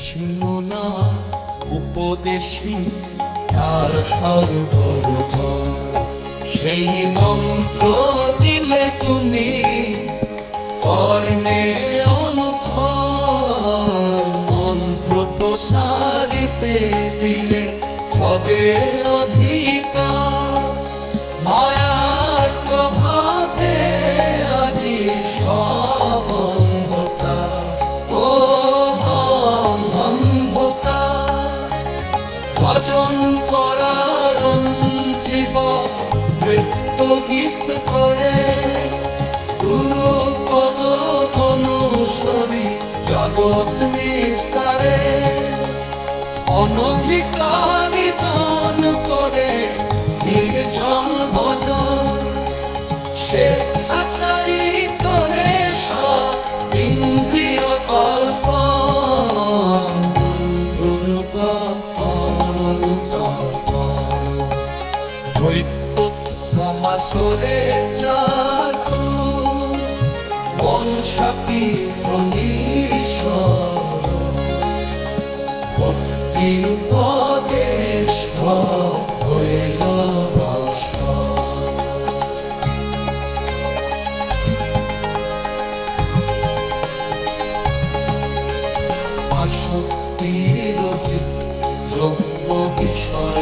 শিমনা উপদেশী, তার সর্বরূপ সেই মন্ত্র দিলে তুমি কর্ণে অনুভব মন্ত্র প্রসারিতে দিলে হবে অধিকার। ভজন করার জীব নৃত্য গীত করে। গুরু পদ অনুসরী জগৎ নিস্তারে। অনধিকারী জন করে নির্জন ভজন। স্বেচ্ছাচারী ক্ষমাসরে চাতু বংশাপি প্রণীশ ভক্তি উপদেশ হইল আসক্তির যোগ্য বিষয়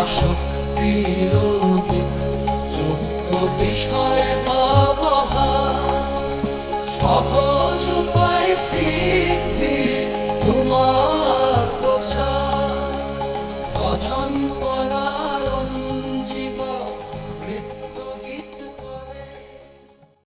আসক্তির যোগ্য বিষয় সহজ উপায় সিদ্ধি তোমার প্রচার। অজন্ত